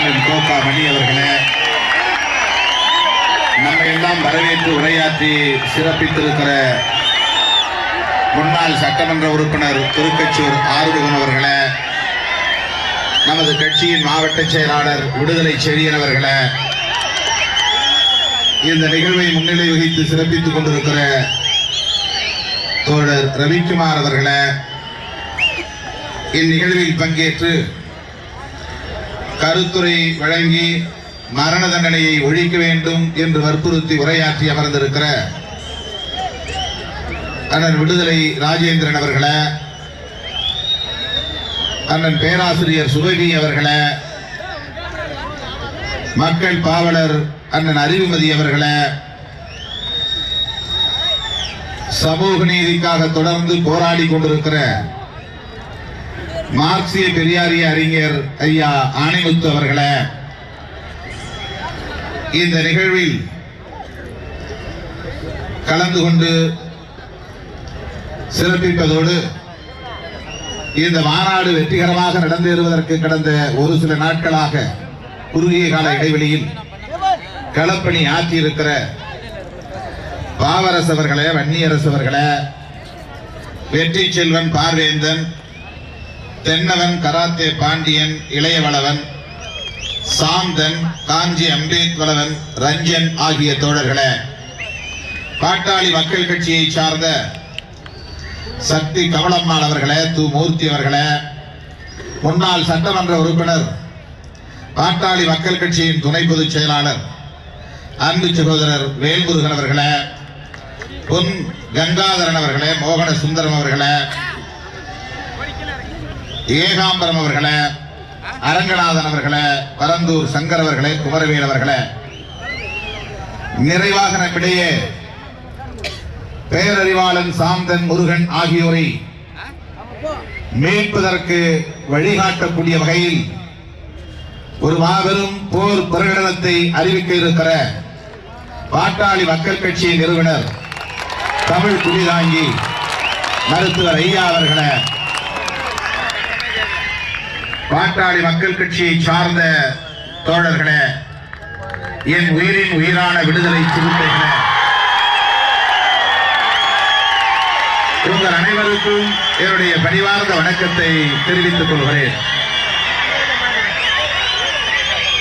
அண்ணன் கோகா மணி அவர்களே நம்ம எல்லாம் வரவேற்று உரையாற்றி சிறப்பித்திருக்கிற முன்னாள் சட்டமன்ற உறுப்பினர் திருக்கச்சூர் ஆறுமுகம் அவர்களே நமது கட்சியின் மாவட்ட செயலாளர் விடுதலை செழியன் அவர்களே இந்த நிகழ்வை முன்னிலை வகித்து சிறப்பித்துக் கொண்டிருக்கிற தோழர் ரவிக்குமார் அவர்களே இந்நிகழ்வில் பங்கேற்று கருத்துரை வழங்கி மரண தண்டனையை ஒழிக்க வேண்டும் என்று வற்புறுத்தி உரையாற்றி அமர்ந்திருக்கிற அண்ணன் விடுதலை ராஜேந்திரன் அவர்கள அண்ணன் பேராசிரியர் சுபவி அவர்கள மக்கள் பாவலர் அண்ணன் அறிவுமதி அவர்களை சமூக நீதிக்காக தொடர்ந்து போராடி கொண்டிருக்கிற மார்க்சிய பெரியாரிய அறிஞர் ஐயா ஆணைமுத்து அவர்களே இந்த நிகழ்வில் கலந்து கொண்டு சிறப்பிப்பதோடு இந்த மாநாடு வெற்றிகரமாக நடந்தேறுவதற்கு கடந்த ஒரு சில நாட்களாக குறுகிய கால இடைவெளியில் களப்பணி ஆற்றியிருக்கிற பாவரசவர்களே வன்னியரசவர்களே வெற்றி செல்வன் பார்வேந்தன் தென்னவன் கராத்தே பாண்டியன் இளையவளவன் சாந்தன் காஞ்சி அம்பேத்வளவன் ரஞ்சன் ஆகிய தோழர்களே. பாட்டாளி மக்கள் கட்சியை சார்ந்த சக்தி கவலம்மாள் அவர்களே து மூர்த்தி அவர்களே முன்னாள் சட்டமன்ற உறுப்பினர் பாட்டாளி மக்கள் கட்சியின் துணை பொதுச் செயலாளர் அன்பு சகோதரர் வேல்முருகன் அவர்களே பொன் கங்காதரன் அவர்களே மோகன சுந்தரம் அவர்களே ஏகாம்பரம் அவர்களே அரங்கநாதன் அவர்களே பரந்தூர் சங்கர் அவர்களே குமரவேல் அவர்களே நிறைவாக நம்மிடையே பேரறிவாளன் சாந்தன் முருகன் ஆகியோரை மீட்பதற்கு வழிகாட்டக்கூடிய வகையில் ஒரு மாபெரும் போர் பிரகடனத்தை அறிவிக்க இருக்கிற பாட்டாளி மக்கள் கட்சியின் நிறுவனர் தமிழ் குடிதாங்கி மருத்துவர் ஐயா அவர்களை பாட்டாளி மக்கள் கட்சியை சார்ந்த தோழர்களே என் உயிரின் உயிரான விடுதலை சிறுத்தைகளே உங்கள் அனைவருக்கும் என்னுடைய பணிவார்ந்த வணக்கத்தை தெரிவித்துக் கொள்கிறேன்.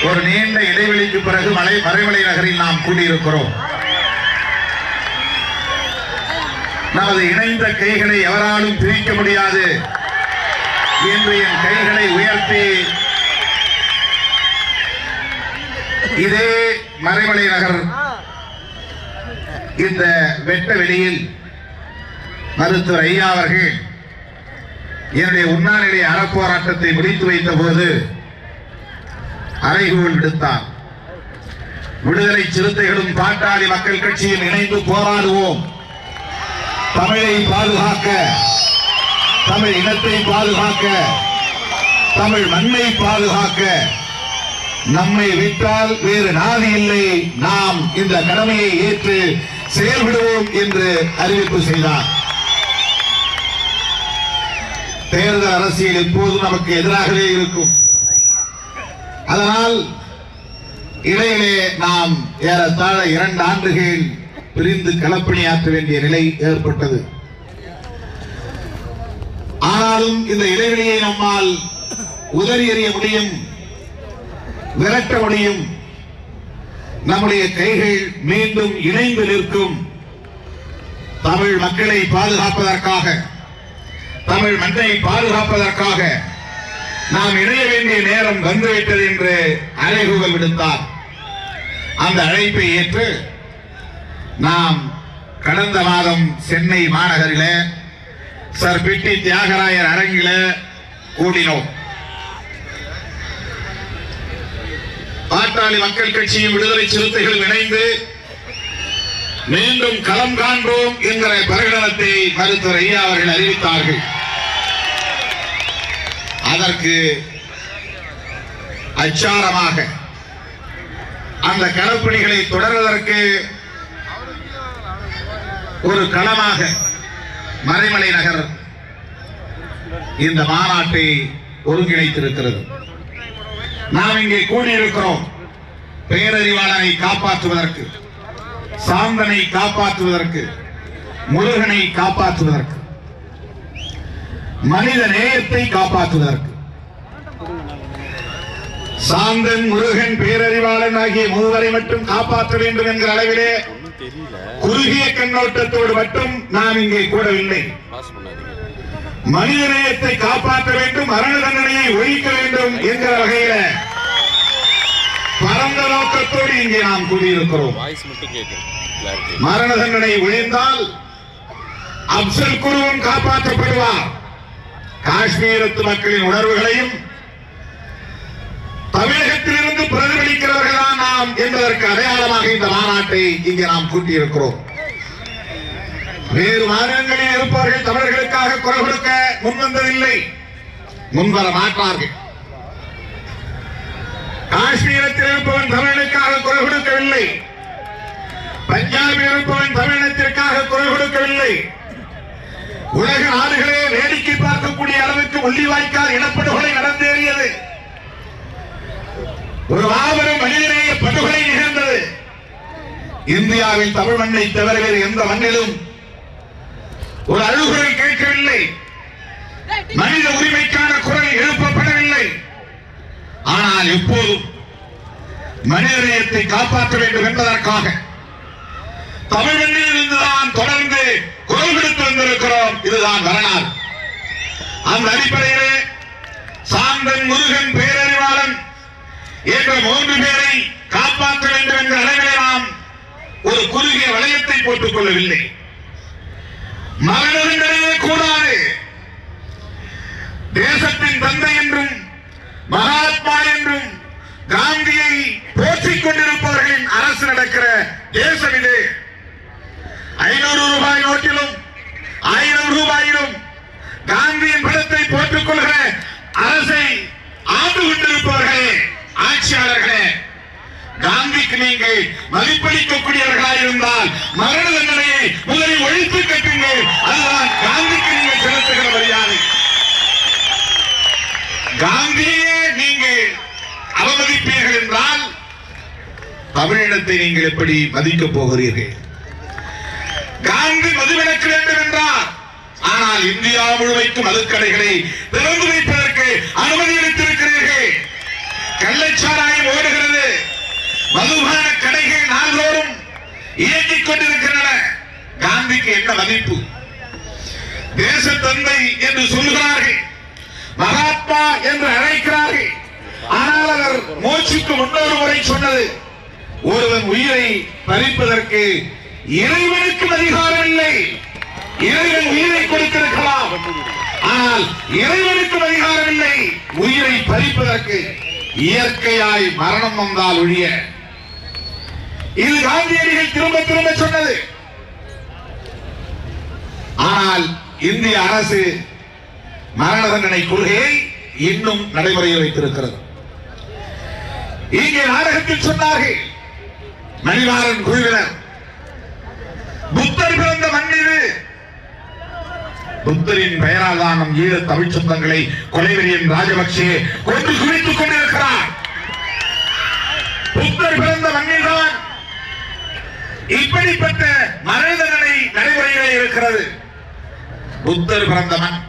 ஒரு நீண்ட இடைவெளிக்கு பிறகு மலை மறைமலை நகரில் நாம் கூடியிருக்கிறோம். நமது இணைந்த கைகளை எவராலும் பிரிக்க முடியாது. என்று என் கைகளை உயர்த்தி இதே மறைமலை நகர் இந்த வெட்ட வெளியில் மருத்துவர் ஐயா அவர்கள் என்னுடைய உண்ணாநிலை அறப்போராட்டத்தை முடித்து வைத்த போது அறைகூல் விடுத்தார். விடுதலை சிறுத்தைகளும் பாட்டாளி மக்கள் கட்சியும் இணைந்து போராடுவோம். தமிழை பாதுகாக்க தமிழ் இனத்தை பாதுகாக்க தமிழ் மண்ணை பாதுகாக்க நம்மை விட்டால் வேறு நாதி இல்லை. நாம் இந்த கடமையை ஏற்று செயல்படுவோம் என்று அறிவிப்பு செய்தார். தேர்தல் அரசியல் எப்போதும் நமக்கு எதிராகவே இருக்கும். அதனால் இடையிலே நாம் ஏறத்தாழ இரண்டு ஆண்டுகள் பிரிந்து களப்பணியாற்ற வேண்டிய நிலை ஏற்பட்டது. இருந்தாலும் இந்த இடைவெளியை நம்மால் உதறி எறிய முடியும் விரட்ட முடியும். நம்முடைய கைகள் மீண்டும் இணைந்து நிற்கும். தமிழ் மக்களை பாதுகாப்பதற்காக தமிழ் மண்ணை பாதுகாப்பதற்காக நாம் இணைய வேண்டிய நேரம் வந்துவிட்டது என்று அழைப்புகள் விடுத்தார். அந்த அழைப்பை ஏற்று நாம் கடந்த மாதம் சென்னை மாநகரிலே சர் பிட்டி தியாகராயர் அரங்கில கூடினோம். பாட்டாளி மக்கள் கட்சியும் விடுதலை சிறுத்தைகளும் இணைந்து மீண்டும் களம் காண்போம் என்கிற பிரகடனத்தை மருத்துவர் ஐயா அவர்கள் அறிவித்தார்கள். அதற்கு அச்சாரமாக அந்த களப்பணிகளை தொடர்வதற்கு ஒரு களமாக மறைமலை நகர் இந்த மாநாட்டை ஒருங்கிணைத்திருக்கிறது. நாம் இங்கே கூடியிருக்கிறோம் பேரறிவாளனை காப்பாற்றுவதற்கு சாந்தனை காப்பாற்றுவதற்கு முருகனை காப்பாற்றுவதற்கு மனித நேயத்தை காப்பாற்றுவதற்கு. சாந்தன் முருகன் பேரறிவாளன் ஆகிய மூவரை மட்டும் காப்பாற்ற வேண்டும் என்கிற அளவிலே குறுகிய கண்ணோட்டத்தோடு மட்டும் நாம் இங்கே கூடவில்லை மனித நேயத்தை காப்பாற்ற வேண்டும் மரண தண்டனையை ஒழிக்க வேண்டும் என்கிற வகையில பரந்த நோக்கத்தோடு இங்கே நாம் கூடியிருக்கிறோம் மரண தண்டனை ஒழிந்தால் அப்சல் குருவும் காப்பாற்றப்படுவார். காஷ்மீரத்து மக்களின் உணர்வுகளையும் தமிழகத்திலிருந்து பிரதிபலிக்கிறவர்களா நாம் என்பதற்கு அடையாளமாக இந்த மாநாட்டை இங்கே நாம் கூட்டியிருக்கிறோம். வேறு மாநிலங்களில் இருப்பவர்கள் தமிழர்களுக்காக குரல் கொடுக்க முன்வந்ததில்லை. முன்வர மாட்டார்கள். காஷ்மீரத்தில் இருப்பவன் தமிழனுக்காக குரல் கொடுக்கவில்லை. பஞ்சாபில் இருப்பவன் தமிழினத்திற்காக குரல் கொடுக்கவில்லை. உலக நாடுகளே வேடிக்கை பார்க்கக்கூடிய அளவுக்கு முள்ளிவாய்க்கால் இனப்படுகொலை நடந்தேறியது. ஒரு மாபெரும் மனிதநேய படுகொலை நிகழ்ந்தது. இந்தியாவில் தமிழ் மண்ணை தவிர வேறு எந்த மண்ணிலும் ஒரு அழுகுரல் கேட்கவில்லை. மனித உரிமைக்கான குரல் எழுப்பப்படவில்லை. ஆனால் இப்போதும் மனிதநேயத்தை காப்பாற்ற வேண்டும் என்பதற்காக தமிழ் மண்ணில் இருந்துதான் தொடர்ந்து குரல் கொடுத்து வந்திருக்கிறோம். இதுதான் வரலாறு. அந்த அடிப்படையிலே சாந்தன் முருகன் பேரறிவாளன் என்ற மூன்று பேரை காப்பாற்ற வேண்டும் என்ற அளவிலே நாம் ஒரு குறுகிய வளையத்தை போட்டுக் கொள்ளவில்லை. மரணங்களே கூடாது. தேசத்தின் தந்தை என்றும் மகாத்மா என்றும் காந்தியை போற்றிக் கொண்டிருக்கும் அரசு நடக்கிற தேசம் இது ஐநூறு ரூபாய் நோட்டிலும் ஆயிரம் ரூபாயிலும் காந்தியின் படத்தை போட்டுக் கொள்கிற அரசை ஆண்டு கொண்டிருப்பவர்களே ஆட்சியாளர்களே காந்திக்கு நீங்கள் மதிப்பளிக்கக்கூடியவர்களாக இருந்தால் மரண தண்டனையை முதலில் ஒழித்து கட்டுங்கள் அதுதான் காந்திக்கு நீங்கள் செலுத்துகிற மரியாதை காந்தியே நீங்கள் அவமதிப்பீர்கள் என்றால் தமிழினத்தை காந்தி மதிக்கப் போகிறீர்கள். காந்தி மதுவிலக்க வேண்டும் என்றார். ஆனால் இந்தியா முழுமைக்கும் மதுக்கடைகளை திறந்து வைப்பதற்கு அனுமதி அளித்திருக்கிறீர்கள். கள்ளச்சாராயம் ஓடுகிறது. மதுபான கடைகள் நாள்தோறும் இயக்கிக் கொண்டிருக்கின்றன. காந்திக்கு என்ன மதிப்பு? தேச தந்தை என்று சொல்கிறார்கள். மகாத்மா என்று அழைக்கிறார்கள். ஆனால் அவர் மூச்சுக்கு முன்னொரு முறை சொன்னது ஒருவன் உயிரை பறிப்பதற்கு இறைவனுக்கும் அதிகாரம் இல்லை. இறைவன் உயிரை கொடுத்திருக்கலாம். ஆனால் இறைவனுக்கும் அதிகாரம் இல்லை. உயிரை பறிப்பதற்கு இயற்கையாய் மரணம் வந்தால் ஒழிய. இது காந்தியடிகள் திரும்ப திரும்ப சொன்னது. ஆனால் இந்திய அரசு மரண தண்டனை கொள்கையை இன்னும் நடைமுறையில் வைத்திருக்கிறது. இங்கே நாடகத்தில் சொன்னார்கள் மணிவாரன் குழுவினர் புத்தர் பிறந்த மண்ணிது. புத்தரின் பெயரால் தான் நம் ஈழ தமிழ் சொந்தங்களை கொலைவெறியன் ராஜபக்சே கொண்டு குவித்துக் கொண்டிருக்கிறார். புத்தர் பிறந்த மண்ணில்தான் இப்படிப்பட்ட மரண தண்டனை நடைமுறையிலே இருக்கிறது. புத்தர் பிறந்த மண்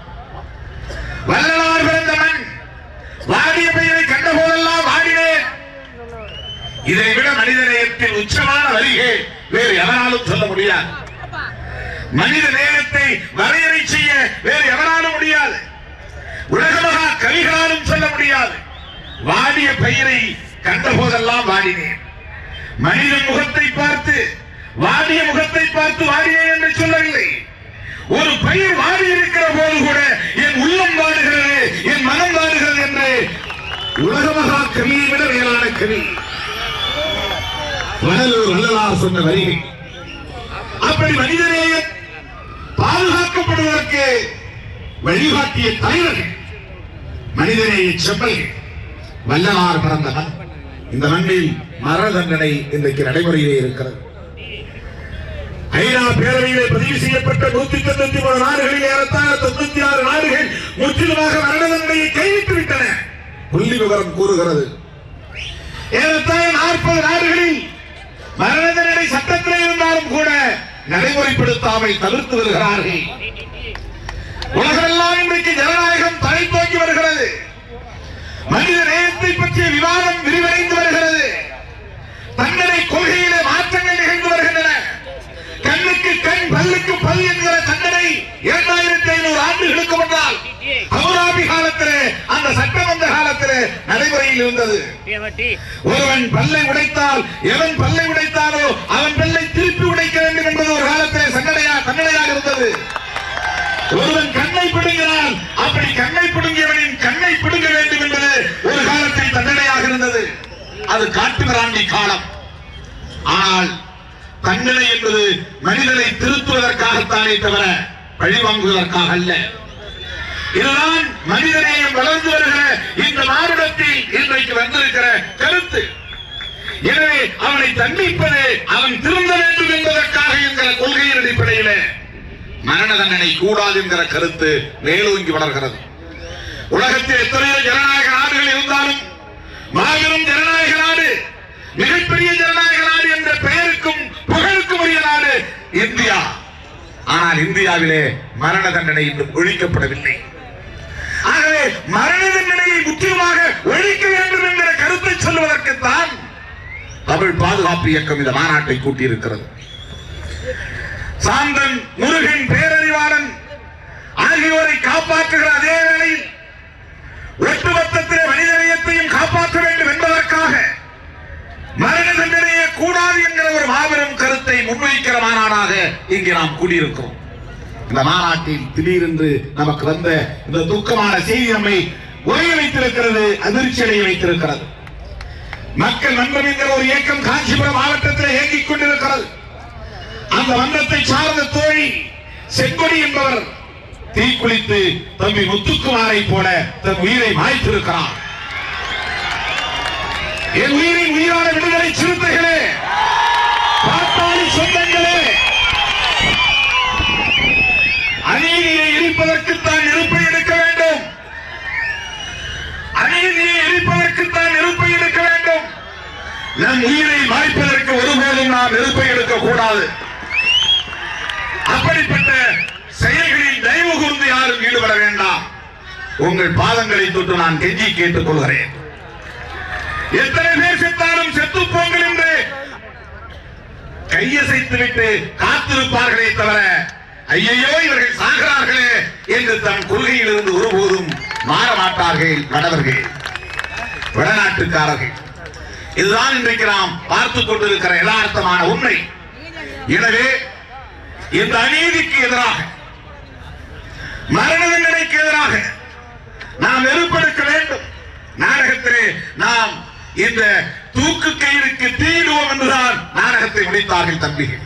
வள்ளலார் பிறந்த மண் வாடிய பெயரை கண்ட போதெல்லாம் வாடிய இதை விட மனித நேயத்தின் உச்சமான வரிகை வேறு எவராலும் சொல்ல முடியாது. மனித நேயத்தை வரையறை செய்ய வேறு எவராலும் முடியாது. உலகமகா கவிகளாலும் சொல்ல முடியாது. வாடிய பெயரை கண்ட போதெல்லாம் வாடினேன். மனித முகத்தை பார்த்து வாடிய முகத்தை பார்த்து வாடினேன் என்று சொல்லவில்லை. ஒரு பயிர் வாடி இருக்கிற போது கூட என் உள்ளம் வாடுகிறது என் மனம் வாடுகிறது என்று உலகமகா கவியை விட மேலான கவி. வடலூர் வள்ளலார் சொன்ன வரிகள் அப்படி மனிதநேயம் பாதுகாக்கப்படுவதற்கு வழிகாட்டிய தலைவர்கள் மனிதநேய செம்மல்கள் வள்ளலார் பிறந்த மண். இந்த மண்ணில் மரண தண்டனை இன்றைக்கு நடைமுறையிலே இருக்கிறது. ஐநா பேரவையிலே பதிவு செய்யப்பட்ட நூத்தி தொண்ணூத்தி மூணு நாடுகளில் ஏறத்தாழ தொண்ணூத்தி ஆறு நாடுகள் முற்றிலுமாக மரண தண்டனையை கைவிட்டு விட்டன. புள்ளி விவரம் கூறுகிறது. ஏறத்தாழ நாற்பது நாடுகளில் மரண தண்டனை சட்டத்தில் இருந்தாலும் கூட நடைமுறைப்படுத்தாமல் தவிர்த்து வருகிறார்கள். உலகெல்லாம் இன்றைக்கு நடைமுறையில் இருந்தது. ஒருவன் பல்லை உடைத்தால் எவன் பல்லை உடைத்தாலோ அவன் பல்லை திருப்பி உடைக்க வேண்டும் என்பது ஒரு காலத்திலே சண்டனையா தண்டனையாக இருந்தது. ஒருவன் கண்ணை பிடுங்கினால் அப்படி கண்ணை பிடுங்கியவனின் கண்ணை பிடுங்க வேண்டும் என்பது ஒரு காலத்தில் தண்டனையாக இருந்தது. அது காட்டுமிராண்டி காலம். ஆனால் தண்டனை என்பது மனிதனை திருத்துவதற்காகத்தானே தவிர பழிவாங்குவதற்காக அல்ல. இதுதான் மனிதநேயம் வளர்ந்து வருகிற இந்த மாநிலத்தில் இன்றைக்கு வந்திருக்கிற கருத்து எனவே அவனை தண்டிப்பது அவன் திருந்த வேண்டும் என்பதற்காக என்கிற கொள்கையின் அடிப்படையில் மரண தண்டனை கூடாது என்கிற கருத்து மேலோங்கி வளர்கிறது. உலகத்தில் எத்தனையோ ஜனநாயக நாடுகள் இருந்தாலும் மாபெரும் ஜனநாயக நாடு மிகப்பெரிய ஜனநாயக நாடு என்ற பெயருக்கும் புகழுக்கும் உரிய நாடு இந்தியா. ஆனால் இந்தியாவிலே மரண தண்டனை இன்னும் ஒழிக்கப்படவில்லை. ஆகவே மரண தண்டனையை முக்கியமாக ஒழிக்க வேண்டும் என்கிற கருத்தை சொல்வதற்குத்தான் தமிழ் பாதுகாப்பு இயக்கம் இந்த மாநாட்டை கூட்டியிருக்கிறது. சாந்தன் முருகன் பேரறிவாளன் ஆகியோரை காப்பாற்றுகிற அதே வேளையில் ஒட்டுமொத்தத்திலே மனிதநேயத்தையும் காப்பாற்ற வேண்டும் என்பதற்காக மரண தண்டனையே கூடாது என்கிற ஒரு மாபெரும் கருத்தை முன்வைக்கிற மாநாடாக இங்கே நாம் கூடியிருக்கிறோம். இந்த மாநாட்டில் திடீரென்று நமக்கு வந்த இந்த துக்கமான செய்தி நம்மை உரைய வைத்திருக்கிறது அதிர்ச்சி அடைய வைத்திருக்கிறது. மக்கள் நண்பன் என்கிற ஒரு இயக்கம் காஞ்சிபுரம் மாவட்டத்தில் இயங்கிக் கொண்டிருக்கிறது. அந்த வண்ணத்தை சார்ந்த தோழி செங்கொடி என்பவர் தீக்குளித்து தம்பி முத்துக்குமாரை போல தன் உயிரை மாய்த்திருக்கிறார். என் உயிரின் உயிரான விடுதலை சிறுத்தைகளே நம் உயிரை மாய்ப்பதற்கு ஒருபோதும் நாம் நெருப்பை எடுக்க கூடாது அப்படிப்பட்ட செயல்களில் தயவு கூர்ந்து யாரும் ஈடுபட வேண்டாம். உங்கள் பாதங்களை தொட்டு நான் கெஞ்சி கேட்டுக் கொள்கிறேன் எத்தனை பேர் செத்தாலும் செத்து போங்கள் என்று கையசைத்து விட்டு காத்திருப்பார்களே தவிர ஐயையோ இவர்கள் சாகிறார்களே என்று தன் கொள்கையில் இருந்து ஒருபோதும் மாற மாட்டார்கள் வடவர்கள். வடநாட்டுக்காரர்கள். இதுதான் இன்றைக்கு நாம் பார்த்துக் கொண்டிருக்கிற யதார்த்தமான உண்மை. எனவே இந்த அநீதிக்கு எதிராக மரண தண்டனைக்கு எதிராக நாம் வெறுப்பெடுக்க வேண்டும். நாடகத்திலே நாம் இந்த தூக்கு கயிறுக்கு தீடுவோம் என்றுதான் நாடகத்தை முடித்தார்கள் தம்பிகள்.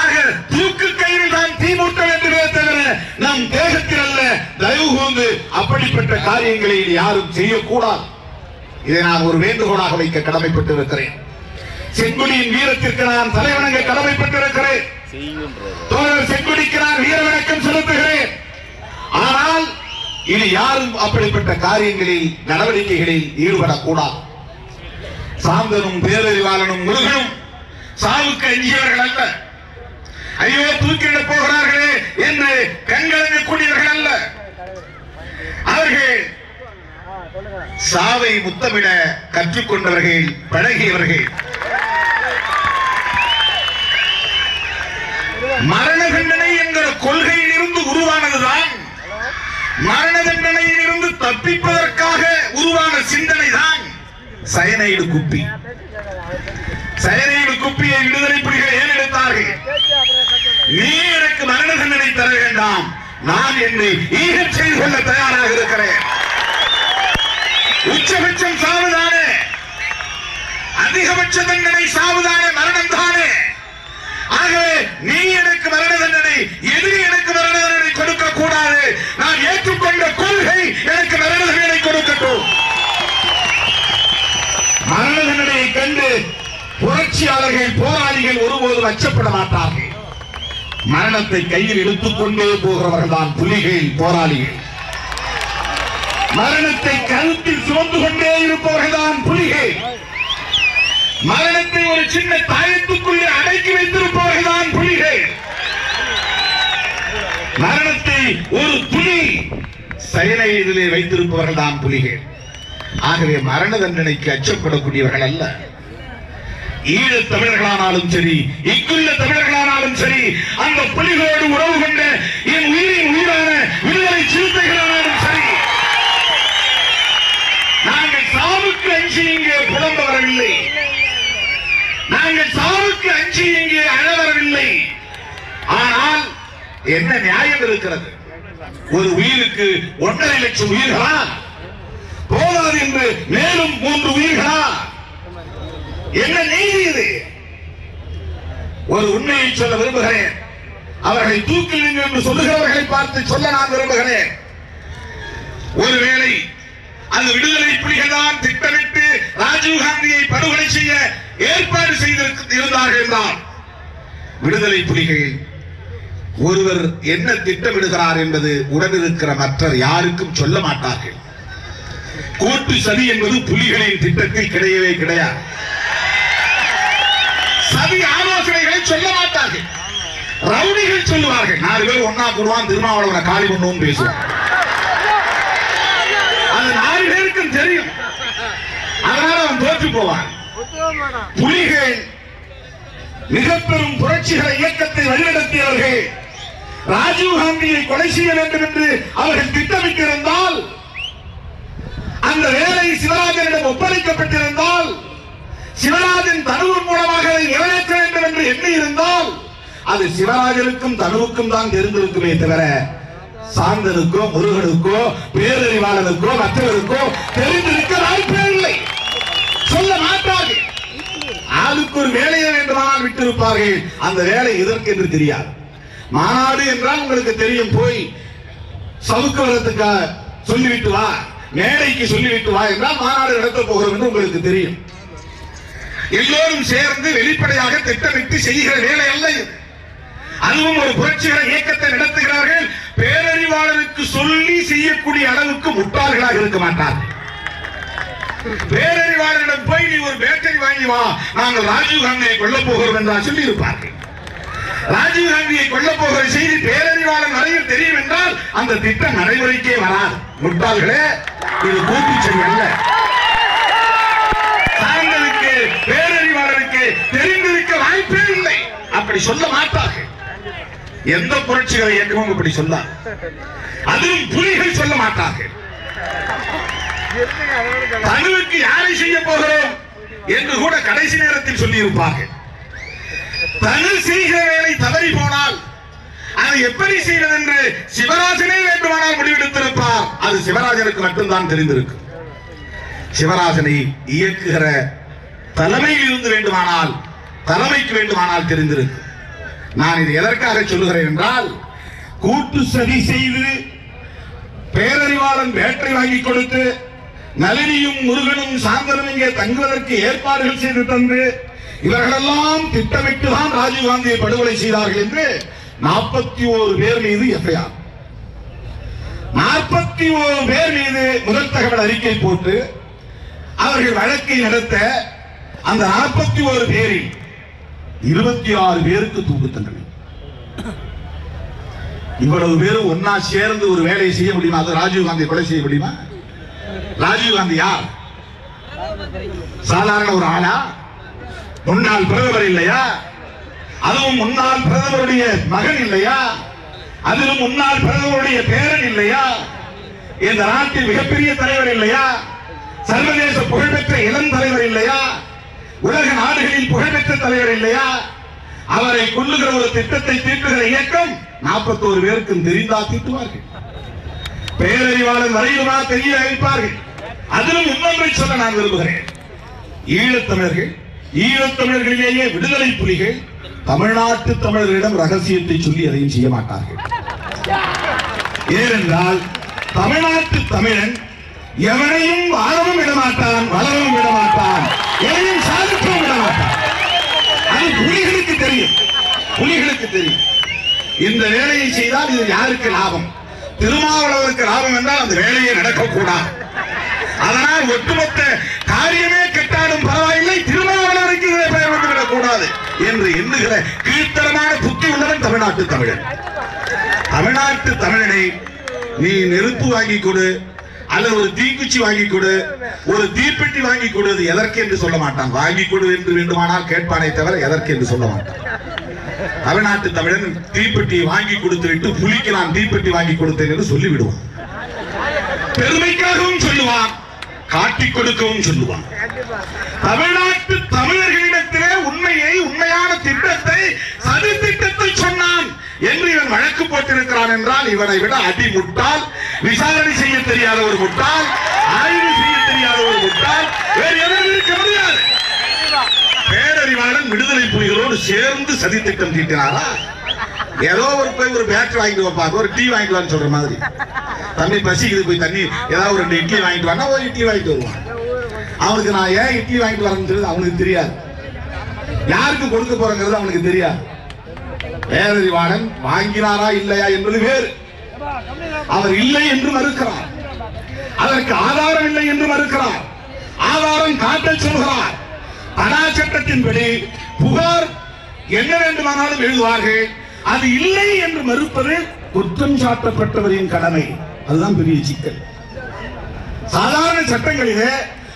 ஆக தூக்கு கயிறு தான் தீ மூட்ட வேண்டுமே தவிர நம் தேகத்தில் அல்ல தயவு கூர்ந்து அப்படிப்பட்ட காரியங்களை யாரும் செய்யக்கூடாது. இதை நான் ஒரு வேண்டுகோளாக வைக்க கடமைப்பட்டு இருக்கிறேன் செங்குடியின் வீரத்திற்கு நான் தலைவணங்க கடமைப்பட்டிருக்கிறேன். தோழர் செங்குடிக்கு நான் வீர வணக்கம் செலுத்துகிறேன். ஆனால் இனி யாரும் அப்படிப்பட்ட காரியங்களில் நடவடிக்கைகளில் ஈடுபடக்கூடாது. சாந்தனும் பேரறிவாளனும் முருகனும் சாவுக்கு அஞ்சியவர்கள் அல்ல. ஐயோ தூக்கிட போகிறார்களே என்று கண்கலங்கக்கூடியவர்கள் அல்ல. அவர்கள் சாவை முத்தமிட கற்றுக்கொண்டவர்கள் பழகியவர்கள். மரண தண்டனை என்கிற கொள்கையிலிருந்து உருவானதுதான். மரண தண்டனையிலிருந்து தப்பிப்பதற்காக உருவான சிந்தனை தான் சயனைடு குப்பி. சயனைடு குப்பியை விடுதலை புலிகள் ஏன் எடுத்தார்கள்? நீ எனக்கு மரண தண்டனை தர வேண்டாம். நான் என்னை ஈகச் செய்து கொள்ள தயாராக இருக்கிறேன். உச்சபட்சம் சாவுதானே? அதிகபட்ச தண்டனை சாவுதானே? மரணம் தானே? ஆகவே நீ எனக்கு மரண தண்டனை எதிரி எனக்கு மரண தண்டனை கொடுக்க கூடாது நான் ஏற்றுக்கொண்ட கொள்கை எனக்கு மரண தண்டனை கொடுக்கட்டும். மரண தண்டனையை கண்டு புரட்சியாளர்கள் போராளிகள் ஒருபோதும் அச்சப்பட மாட்டார்கள். மரணத்தை கையில் எடுத்துக்கொண்டே போகிறவர்கள் தான் புலிகள் போராளிகள். மரணத்தை கருத்தில் சுமந்து கொண்டே இருப்பவர்கள்தான் புலிகள். மரணத்தை ஒரு சின்ன தாயத்துக்குள்ளே அடக்கி வைத்திருப்பவர்கள்தான் புலிகள். மரணத்தை ஒரு புலி சயனையிலே வைத்திருப்பவர்கள் தான் புலிகள். ஆகவே மரண தண்டனைக்கு அச்சப்படக்கூடியவர்கள் அல்ல. ஈழத் தமிழர்களானாலும் சரி இங்குள்ள தமிழர்களானாலும் சரி அந்த புலிகளோடு உறவு கொண்ட என் உயிரின் உயிரான விடுதலை சிறுத்தைகளானாலும் சரி சாவுக்கு அஞ்சு இங்கே புலம்ப வரவில்லை. நாங்கள் சாவுக்கு அஞ்சு இங்கே அழ வரவில்லை. ஆனால் என்ன நியாயம் இருக்கிறது? ஒரு உயிருக்கு ஒன்றரை லட்சம் உயிர்களா போதாது என்று மேலும் மூன்று உயிர்களா என்ன நீதி இது? ஒரு உண்மையை சொல்ல விரும்புகிறேன். அவர்களை தூக்கில் என்று சொல்லுகிறவர்களை பார்த்து சொல்ல நான் விரும்புகிறேன். ஒருவேளை அந்த விடுதலை புலிகள் தான் திட்டமிட்டு ராஜீவ் காந்தியை படுகொலை செய்ய ஏற்பாடு செய்திருந்தார்கள் என்றால் விடுதலை புலிகள் ஒருவர் என்ன திட்டமிடுகிறார் என்பது உடனிருக்கிற மற்றர் யாருக்கும் சொல்ல மாட்டார்கள். கூட்டு சதி என்பது புலிகளின் திட்டத்தில் கிடையவே கிடையாது. சதி ஆலோசனைகளை சொல்ல மாட்டார்கள். ரவுடிகள் சொல்லுவார்கள். நாலு பேர் ஒன்னா கூடுவான் திருமாவளவனை காலி பண்ணுவோம் பேசுவான் அது நாலு பேருக்கும் தெரியும் அதனால அவன் தோற்று போவார். புலிகள் மிக பெரும் புரட்சிகர இயக்கத்தை வழிநடத்தியவர்கள். ராஜீவ் காந்தியை கொலை செய்ய வேண்டும் என்று அவர்கள் திட்டமிட்டிருந்தால் அந்த வேலை சிவராஜனிடம் ஒப்படைக்கப்பட்டிருந்தால் சிவராஜன் தனுவின் மூலமாக அதை நிறைவேற்ற வேண்டும் என்று எண்ணி இருந்தால் அது சிவராஜனுக்கும் தனுவுக்கும் தான் தெரிந்திருக்குமே தவிர சாந்தனுக்கோ முருகனுக்கோ பேரறிவாளனுக்கோ மற்றவருக்கோ தெரிந்திருக்க வாய்ப்பே இல்லை. சொல்ல மாட்டார்கள் ஆளுக்கு ஒரு வேலையை வேண்டுமானால் விட்டிருப்பார்கள். அந்த வேலை எதற்கு என்று தெரியாது. மாநாடு என்றால் உங்களுக்கு தெரியும் போய் சவுக்கு வரத்துக்கா சொல்லிவிட்டு வா. மேடைக்கு சொல்லிவிட்டு வா என்றால் மாநாடு நடத்த போகிறோம் என்று உங்களுக்கு தெரியும். எல்லோரும் சேர்ந்து வெளிப்படையாக திட்டமிட்டு செய்கிற வேலை அல்ல அதுவும் ஒரு புரட்சிகர இயக்கத்தை நடத்துகிறார்கள். பேரறிவாளருக்கு சொல்லி செய்யக்கூடிய அளவுக்கு முட்டாள்களாக இருக்க மாட்டார்கள். பேரறிவாளரிடம் போய் நீ ஒரு பேட்டரி வாங்கி வா. நாங்கள் ராஜீவ் காந்தியை கொல்லப் போகிறோம் என்றால் சொல்லி இருப்பார்கள் ராஜீவ் காந்தியை கொல்லப் போகிற செய்தி பேரறிவாளர் வரையில் தெரியும் என்றால் அந்த திட்டம் நடைமுறைக்கே வராது. முட்டாள்களே இது கூட்டுச்செடி அல்ல. சார்ந்ததுக்கு பேரறிவாளருக்கு தெரிந்திருக்க வாய்ப்பே இல்லை. அப்படி சொல்ல மாட்டார்கள். எந்த புரட்சிகர இயக்கமும் இப்படி சொல்ல அதுவும் புலிகள் சொல்ல மாட்டார்கள். தமிழுக்கு யாரை செய்ய போகிறோம் என்று கூட கடைசி நேரத்தில் சொல்லியிருப்பார்கள். தமிழ் செய்கிற வேலை தவறி போனால் அதை எப்படி செய்வது என்று சிவராஜனே வேண்டுமானால் முடிவெடுத்திருப்பார். அது சிவராஜனுக்கு மட்டும்தான் தெரிந்திருக்கும். சிவராஜனை இயக்குகிற தலைமையில் இருந்து வேண்டுமானால் தலைமைக்கு வேண்டுமானால் தெரிந்திருக்கும். நான் இது எதற்காக சொல்லுகிறேன் என்றால் கூட்டு சதி செய்து பேரறிவாளன் வேட்டை வாங்கி கொடுத்து நளினியும் முருகனும் சாந்தனும் இங்கே தங்குவதற்கு ஏற்பாடுகள் செய்து தந்து இவர்களெல்லாம் திட்டமிட்டு தான் ராஜீவ் காந்தியை படுகொலை செய்தார்கள் என்று நாற்பத்தி ஓரு பேர் மீது எஃப்ஐஆர். நாற்பத்தி ஓரு பேர் மீது முதல் தகவல் அறிக்கை போட்டு அவர்கள் வழக்கை நடத்த அந்த நாற்பத்தி ஓரு பேரில் இருபத்தி ஆறு பேருக்கு தூக்கு தண்டனை. இவ்வளவு பேரும் ஒன்னா சேர்ந்து ஒரு வேலையை செய்ய முடியுமா? அது ராஜீவ்காந்தி கொலை செய்ய முடியுமா? ராஜீவ் காந்தி யார்? சாதாரண ஒரு ஆளா? முன்னாள் பிரதமர் இல்லையா? அதுவும் முன்னாள் பிரதமருடைய மகன் இல்லையா? அதிலும் முன்னாள் பிரதமருடைய பேரன் இல்லையா? இந்த நாட்டில் மிகப்பெரிய தலைவர் இல்லையா? சர்வதேச புகழ்பெற்ற இளம் தலைவர் இல்லையா? உலக நாடுகளில் புகழ்பெற்ற தலைவர் இல்லையா? அவரை கொல்லுகிற ஒரு திட்டத்தை தீட்டுகிற இயக்கம் நாற்பத்தோரு பேருக்கும் தெரிந்தா தீட்டுவார்கள். பேரறிவாளர் வரையிலுமா தெரிய வைப்பார்கள் அதிலும் இன்னொன்றை சொல்ல நான் விரும்புகிறேன். ஈழத்தமிழர்கள் ஈழத்தமிழர்களிலேயே விடுதலை புலிகள் தமிழ்நாட்டு தமிழர்களிடம் ரகசியத்தை சொல்லி அதையும் செய்ய மாட்டார்கள். ஏனென்றால் தமிழ்நாட்டு தமிழன் எவனையும் வாழவும் விடமாட்டான் வளரவும் விடமாட்டான் எதையும் சாதிக்கவும் விடமாட்டான். அது புலிகளுக்கு தெரியும். புலிகளுக்கு தெரியும். இந்த வேலையை செய்தால் இது யாருக்கு லாபம்? திருமாவளவனுக்கு லாபம் என்றால் அந்த வேலையே நடக்கக்கூடாது. அதனால் ஒட்டுமொத்த காரியமே கெட்டாலும் பரவாயில்லை திருமாவளவனுக்கு இதை பெயர் வந்துவிடக் கூடாது என்று எண்ணுகிற கீழ்த்தரமான புத்தி உள்ளவன் தமிழ்நாட்டு தமிழன். தமிழ்நாட்டு தமிழனை நீ நெருப்பு வாங்கி கொடு அல்லது ஒரு தீக்குச்சி வாங்கி கொடு ஒரு தீப்பெட்டி வாங்கி கொடு அது எதற்கு என்று சொல்ல மாட்டான். வாங்கி கொடு என்று வேண்டுமானால் கேட்பானே தவிர எதற்கு என்று சொல்ல மாட்டான். தமிழ்நாட்டு தமிழன் தீப்பெட்டியை வாங்கி கொடுத்து விட்டு புலிக்கு நான் தீப்பெட்டி வாங்கி கொடுத்தேன் என்று சொல்லிவிடுவான். பெருமைக்காகவும் சொல்லுவான் காட்டி கொடுக்கவும் சொல்லுவான். தமிழ்நாட்டு தமிழர்களிடத்திலே உண்மையை உண்மையான திட்டத்தை சதி திட்டத்தை சொன்னான் என்று இவன் வழக்கு போட்டிருக்கிறான் என்றால் இவனை விட அடி முட்டால் விசாரணை செய்ய தெரியாத ஒரு முட்டால் ஆய்வு செய்ய தெரியாத ஒரு முட்டால் வேறு எதுவும் இருக்க முடியாது பேரறிவாளன் விடுதலை புலிகளோடு சேர்ந்து சதி திட்டம் தீட்டினாரா? ஏதோ ஒரு போய் ஒரு பேட்டரி வாங்கிட்டு வைப்பாங்க ஒரு டீ வாங்கிட்டு வான்னு சொல்ற மாதிரி. தம்பி பசிக்குது போய் தண்ணி ஏதாவது ஒரு ரெண்டு இட்லி வாங்கிட்டு வானா ஒரு இட்லி வாங்கிட்டு வருவான். அவனுக்கு நான் ஏன் இட்லி வாங்கிட்டு வரேன்னு அவனுக்கு தெரியாது. யாருக்கு கொடுக்க போறங்கிறது அவனுக்கு தெரியாது. பேரறிவாளன் வாங்கினாரா இல்லையா என்பது வேறு. அவர் இல்லை என்று மறுக்கிறார். அதற்கு ஆதாரம் இல்லை என்று மறுக்கிறார். ஆதாரம் காட்டச் சொல்கிறார். தடா சட்டத்தின்படி புகார் என்ன வேண்டுமானாலும் எழுதுவார்கள். அது இல்லை என்று மறுப்பது குற்றம் சாட்டப்பட்டவரின் கடமை. அதுதான் பெரிய சிக்கல். சாதாரண சட்டங்களிலே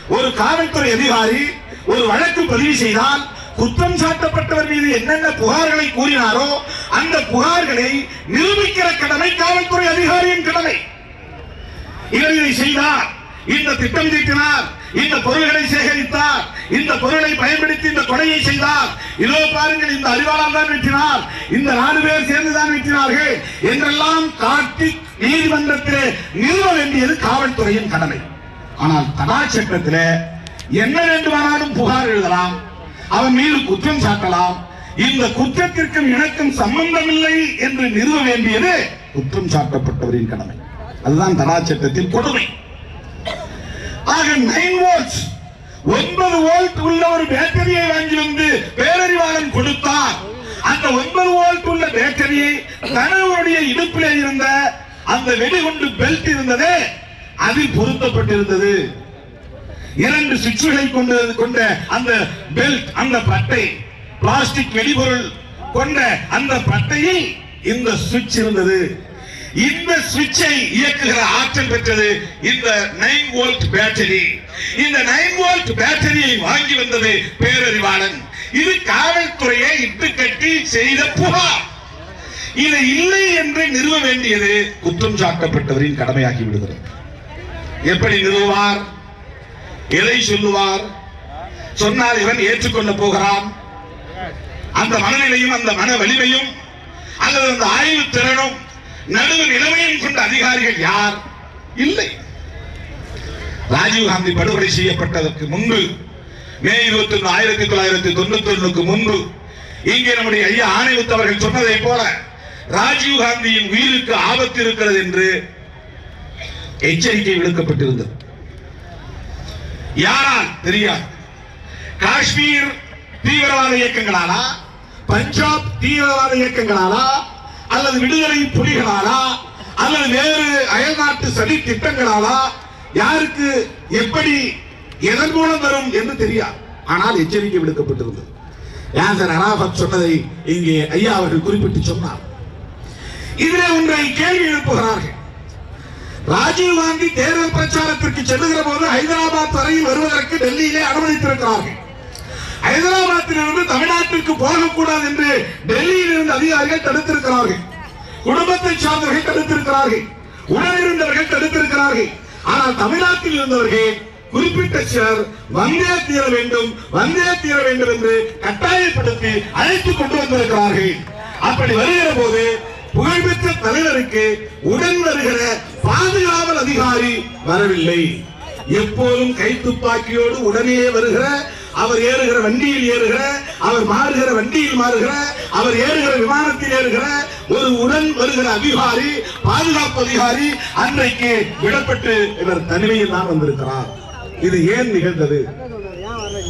ஒரு காவல்துறை அதிகாரி ஒரு வழக்கு பதிவு செய்தால் குற்றம் சாட்டப்பட்டவர் மீது என்னென்ன புகார்களை கூறினாரோ அந்த புகார்களை நிரூபிக்கிற கடமை காவல்துறை அதிகாரியின் கடமை. இவர் இதை செய்தார். இந்த திட்டம் தீட்டினார். இந்த பொருள்களை சேகரித்தார். இந்த பொருளை பயன்படுத்தி இந்த கொலையை செய்தார். இதோ பாருங்கள் இந்த அறிவாளர் தான் வெற்றினார் இந்த நாலு பேர் சேர்ந்துதான் வெற்றினார்கள் என்றெல்லாம் காட்டி நீதிமன்றத்திலே நிறுவ வேண்டியது காவல்துறையின் கடமை. ஆனால் தடா என்ன வேண்டுமானாலும் புகார் எழுதலாம். அவன் மீது குற்றம் சாட்டலாம். இந்த குற்றத்திற்கும் எனக்கும் சம்பந்தமில்லை என்று நிறுவ வேண்டியது குற்றம் சாட்டப்பட்டவரின் கடமை. அதுதான் தடா சட்டத்தின் கொடுமை. ஆக நைன் வோல்ட்ஸ் ஒன்பது வோல்ட் உள்ள ஒரு பேட்டரியை வாங்கி வந்து பேரறிவாளன் கொடுத்தார். அந்த ஒன்பது வோல்ட் உள்ள பேட்டரியை கணவனுடைய இடுப்பிலே இருந்த அந்த வெடிகுண்டு பெல்ட் இருந்ததே அதில் பொருத்தப்பட்டிருந்தது. இரண்டு சுவிட்சுகளை கொண்டு கொண்ட அந்த பெல்ட் அந்த பட்டை பிளாஸ்டிக் வெடிபொருள் கொண்ட அந்த பட்டையில் இந்த சுவிட்ச் இருந்தது. இந்த சுவிட்சை இயக்குகிற ஆற்றல் பெற்றது இந்த நைன் வோல்ட் பேட்டரி இந்த நைன் வோல்ட் பேட்டரியை வாங்கி வந்தது பேரறிவாளன். இது காவல்துறையை இட்டு கட்டி செய்த புகார் இது இல்லை என்று நிறுவ வேண்டியது குற்றம் சாட்டப்பட்டவரின் கடமையாகி விடுகிறது. எப்படி நிறுவார் எதை சொல்லுவார்? சொன்னால் இவன் ஏற்றுக்கொள்ள போகிறான். அந்த மனநிலையும் அந்த மன வலிமையும் அல்லது அந்த ஆய்வு திறனும் நடுவு நிலைமையும் கொண்ட அதிகாரிகள் யார்? இல்லை. ராஜீவ் காந்தி படுகொலை செய்யப்பட்டதற்கு முன்பு மே இருபத்தி ஒன்று ஆயிரத்தி தொள்ளாயிரத்தி தொண்ணூத்தி ஒண்ணுக்கு முன்பு இங்கே நம்முடைய ஐயா ஆணையத்து அவர்கள் சொன்னதை போல ராஜீவ் காந்தியின் உயிருக்கு ஆபத்து இருக்கிறது என்று எச்சரிக்கை விடுக்கப்பட்டிருந்தது. யாரால் தெரியாது. காஷ்மீர் தீவிரவாத இயக்கங்களாலா? பஞ்சாப் தீவிரவாத இயக்கங்களாலா? அல்லது விடுதலை புலிகளாலா அல்லது வேறு அயல்நாட்டு சதி திட்டங்களாலா யாருக்கு எப்படி எதன் மூலம் வரும் என்று தெரியாது. ஆனால் எச்சரிக்கை விடுக்கப்பட்டிருந்தது. யாசர் அராபத் சொன்னதை இங்கே ஐயா அவர்கள் குறிப்பிட்டு சொன்னார். இதிலே ஒன்றை கேள்வி எழுப்புகிறார்கள். ராஜீவ் காந்தி தேர்தல் பிரச்சாரத்திற்கு செல்லுகிற போது ஹைதராபாத் வரையில் வருவதற்கு டெல்லியிலே அனுமதித்திருக்கிறார்கள். ஹைதராபாத்திலிருந்து தமிழ்நாட்டிற்கு போகக்கூடாது என்று டெல்லியில் இருந்து அதிகாரிகள் தடுத்திருக்கிறார்கள். குடும்பத்தை சார்ந்தவர்கள் தடுத்திருக்கிறார்கள். உடனிருந்தவர்கள் தடுத்திருக்கிறார்கள். ஆனால் தமிழ்நாட்டில் இருந்தவர்கள் குறிப்பிட்ட சிலர் வந்தே தீர வேண்டும் வந்தே தீர வேண்டும் என்று கட்டாயப்படுத்தி அழைத்துக் கொண்டு வந்திருக்கிறார்கள். அப்படி வருகிற போது புகழ்பெற்ற தலைவருக்கு உடன் வருகிற பாதுகாவல் அதிகாரி வரவில்லை. எப்போதும் கை துப்பாக்கியோடு உடனே வருகிற அவர் ஏறுகிற வண்டியில் ஏறுகிற அவர் மாறுகிற வண்டியில் மாறுகிற அவர் ஏறுகிற விமானத்தில் ஏறுகிற ஒரு உடன் வருகிற அதிகாரி பாதுகாப்பு அதிகாரி அன்றைக்கு விடப்பட்டு இவர் தனிமையில் தான் வந்திருக்கிறார். இது ஏன் நிகழ்ந்தது?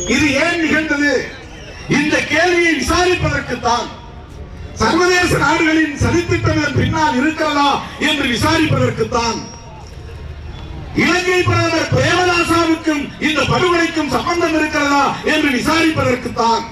இது ஏன் நிகழ்ந்தது? இந்த கேள்வியை விசாரிப்பதற்குத்தான் சர்வதேச நாடுகளின் சதித்திட்டங்கள் பின்னால் இருக்கிறதா என்று விசாரிப்பதற்குத்தான் இலங்கை பிரதமர் பிரேமதாசாவுக்கும் இந்த படுகொலைக்கும் சம்பந்தம் இருக்கிறதா என்று விசாரிப்பதற்குத்தான்